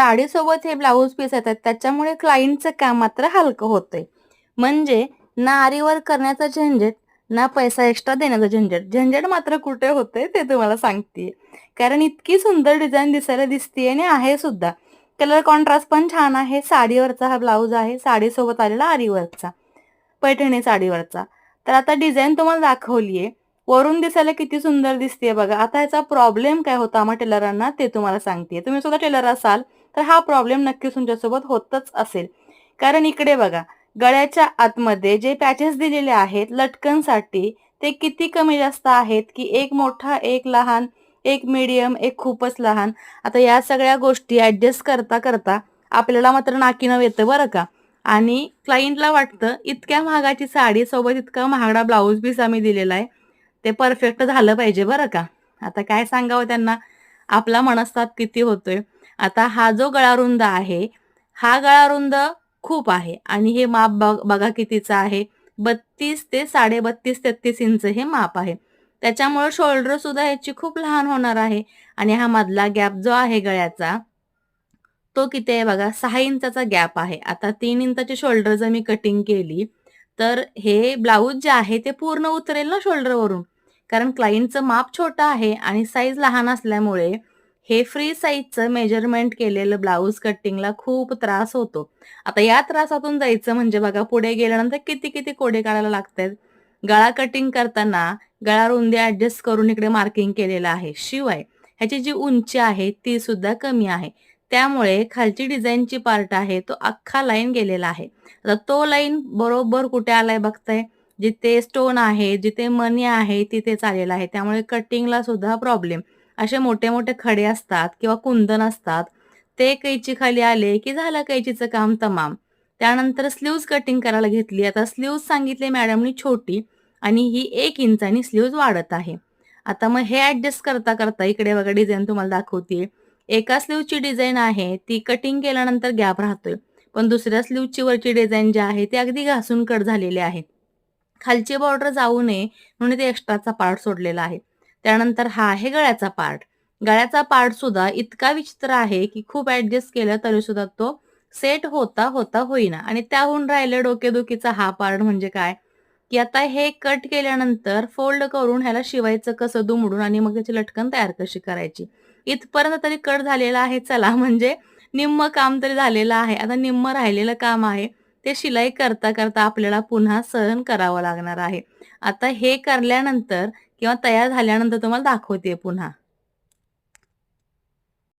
साडीसोबत हे blouse piece येतात. त्याच्यामुळे क्लायंटचं काम मात्र हलकं होतंय. म्हणजे ना आरीवर करण्याचा झंझट ना पैसा एक्स्ट्रा देण्याचं झंझट. झंझट मात्र कुठे होते ते तुम्हाला सांगते कारण इतकी सुंदर डिझाईन दिसायला दिसते आणि आहे सुद्धा. कलर कॉन्ट्रास्ट पण छान आहे. साडीवरचा हा ब्लाऊज आहे. साडीसोबत आलेला आरीवरचा. पैठणी साडीवरचा. तर आता डिझाईन तुम्हाला दाखवलीये. वरून दिसायला किती सुंदर दिसते बघा. आता ह्याचा प्रॉब्लेम काय होता आम्हा टेलरांना ते तुम्हाला सांगते तुम्ही सुद्धा टेलर असाल. तर हा प्रॉब्लेम नक्कीच तुमच्यासोबत होतच असेल. कारण इकडे बघा गळ्याच्या आतमध्ये जे पॅचेस दिलेले आहेत लटकनसाठी ते किती कमी जास्त आहेत की एक मोठा एक लहान एक मीडियम एक खूपच लहान. आता या सगळ्या गोष्टी ॲडजस्ट करता करता आपल्याला मात्र नाकीनं येतं बरं का. आणि क्लाइंटला वाटतं इतक्या महागाची साडी सोबत इतका महागडा ब्लाऊज पीस आम्ही दिलेला आहे. ते परफेक्ट झालं पाहिजे बरं का. आता काय सांगावं त्यांना? आपला मनस्ताप किती होतोय? आता हा जो गळारुंद आहे हा गळारुंद खूप आहे. आणि हे माप बघा कितीचं आहे. बत्तीस ते साडे बत्तीस तेहतीस इंच हे माप आहे. त्याच्यामुळे शोल्डर सुद्धा ह्याची खूप लहान होणार आहे. आणि हा मधला गॅप जो आहे गळ्याचा तो किती आहे बघा? सहा इंचाचा गॅप आहे. आता तीन इंचाची शोल्डर जर मी कटिंग केली तर हे ब्लाऊज जे आहे ते पूर्ण उतरेल ना शोल्डरवरून. कारण क्लाइंटचं माप छोटं आहे आणि साईज लहान असल्यामुळे हे फ्री साईजचं मेजरमेंट केलेलं ब्लाऊज कटिंगला खूप त्रास होतो. आता या त्रासातून जायचं म्हणजे बघा पुढे गेल्यानंतर किती किती कोडे काढायला लागतात? गळा कटिंग करताना गळा रुंदी ऍडजस्ट करून इकडे मार्किंग केलेलं आहे. शिवाय ह्याची जी उंची आहे ती सुद्धा कमी आहे. त्यामुळे खालची डिझाईनची पार्ट आहे तो अख्खा लाईन गेलेला आहे. आता तो लाईन बरोबर कुठे आलाय बघताय? जिथे स्टोन आहे जिथे मनी आहे तिथे चालेला आहे. त्यामुळे कटिंगला सुद्धा प्रॉब्लेम असे मोठे मोठे खडे असतात किंवा कुंदन असतात ते कैची खाली आले की झालं कैचीचं काम तमाम. त्यानंतर स्लीव्ज कटिंग करायला घेतली. आता स्लीव्ज सांगितले मॅडमनी छोटी आणि ही एक इंचानी स्लीव्ज वाढत आहे. आता मग हे ॲडजस्ट करता करता इकडे बघा डिझाईन तुम्हाला दाखवते. एका स्लीवची डिझाईन आहे ती कटिंग केल्यानंतर गॅप राहतोय. पण दुसऱ्या स्लीवची वरची डिझाईन जी आहे ती अगदी घासून कट झालेली आहे. खालची बॉर्डर जाऊ नये म्हणून ते एक्स्ट्राचा पार्ट सोडलेला आहे. त्यानंतर हा आहे गळ्याचा पार्ट. गळ्याचा पार्ट सुद्धा इतका विचित्र आहे की खूप ऍडजस्ट केलं तरी सुद्धा तो सेट होता होता होईना. आणि त्याहून राहिलं डोकेदुखीचा हा पार्ट म्हणजे काय? की आता हे कट केल्यानंतर फोल्ड करून ह्याला शिवायचं कसं दुमडून आणि मग त्याची लटकन तयार कशी करायची? इथपर्यंत तरी कट झालेला आहे. चला म्हणजे निम्म काम तरी झालेलं आहे. आता निम्म राहिलेलं काम आहे. ते शिलाई करता करता आपल्याला पुन्हा सहन करावं लागणार आहे. आता हे करल्यानंतर किंवा तयार झाल्यानंतर तुम्हाला दाखवते पुन्हा.